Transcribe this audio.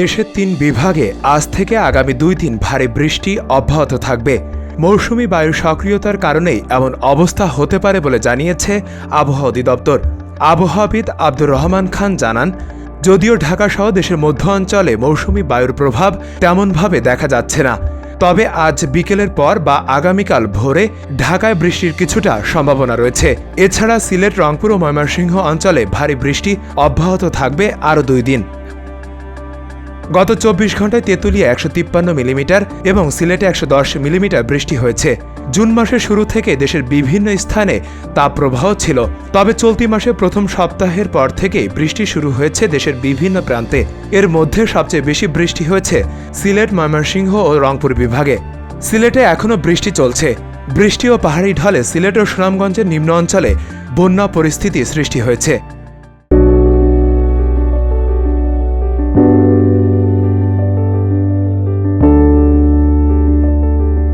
দেশের তিন বিভাগে আজ থেকে আগামী দুই দিন ভারী বৃষ্টি অব্যাহত থাকবে। মৌসুমি বায়ুর সক্রিয়তার কারণেই এমন অবস্থা হতে পারে বলে জানিয়েছে আবহাওয়া অধিদপ্তর। আবহাওয়াবিদ আব্দুর রহমান খান জানান, যদিও ঢাকাসহ দেশের মধ্য অঞ্চলে মৌসুমি বায়ুর প্রভাব তেমনভাবে দেখা যাচ্ছে না, তবে আজ বিকেলের পর বা আগামীকাল ভোরে ঢাকায় বৃষ্টির কিছুটা সম্ভাবনা রয়েছে। এছাড়া সিলেট, রংপুর ও ময়মনসিংহ অঞ্চলে ভারী বৃষ্টি অব্যাহত থাকবে আরও দুই দিন। গত চব্বিশ ঘন্টায় তেঁতুলিয়া একশো তিপ্পান্ন মিলিমিটার এবং সিলেটে একশো দশ মিলিমিটার বৃষ্টি হয়েছে। জুন মাসের শুরু থেকে দেশের বিভিন্ন স্থানে তাপপ্রবাহ ছিল। তবে চলতি মাসে প্রথম সপ্তাহের পর থেকেই বৃষ্টি শুরু হয়েছে দেশের বিভিন্ন প্রান্তে। এর মধ্যে সবচেয়ে বেশি বৃষ্টি হয়েছে সিলেট, ময়মনসিংহ ও রংপুর বিভাগে। সিলেটে এখনও বৃষ্টি চলছে। বৃষ্টি ও পাহাড়ি ঢলে সিলেট ও সুনামগঞ্জের নিম্ন অঞ্চলে বন্যা পরিস্থিতি সৃষ্টি হয়েছে।